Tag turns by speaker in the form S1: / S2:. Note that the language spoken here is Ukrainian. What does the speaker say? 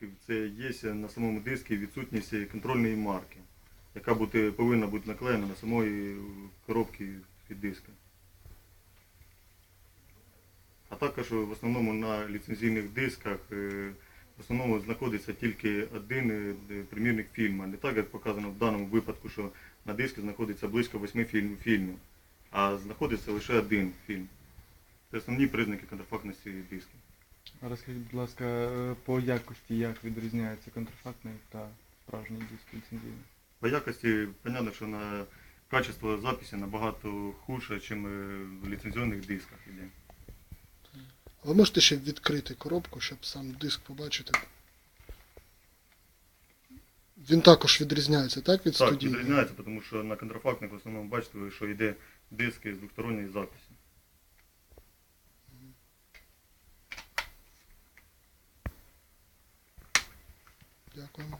S1: дисків це є на самому диску відсутність контрольної марки, яка бути, повинна бути наклеєна на самої коробки під диска. А також в основному на ліцензійних дисках е, в основному знаходиться тільки один е, примірник фільму. Не так, як показано в даному випадку, що на диску знаходиться близько восьми фільм- фільмів, а знаходиться лише один фільм. Це основні признаки контрафактності диска.
S2: Розкажіть, будь ласка, е, по якості як відрізняється контрафактний та справжній диск ліцензійний?
S1: По якості, понятно, що на качество записі набагато хуже, ніж в ліцензійних дисках іде.
S3: Ви можете ще відкрити коробку, щоб сам диск побачити. Він також відрізняється, так, від
S1: Так,
S3: студійного?
S1: відрізняється, тому що на контрафактних в основному бачите, ви, що йде диски з двосторонньої записі.
S3: Ya, como.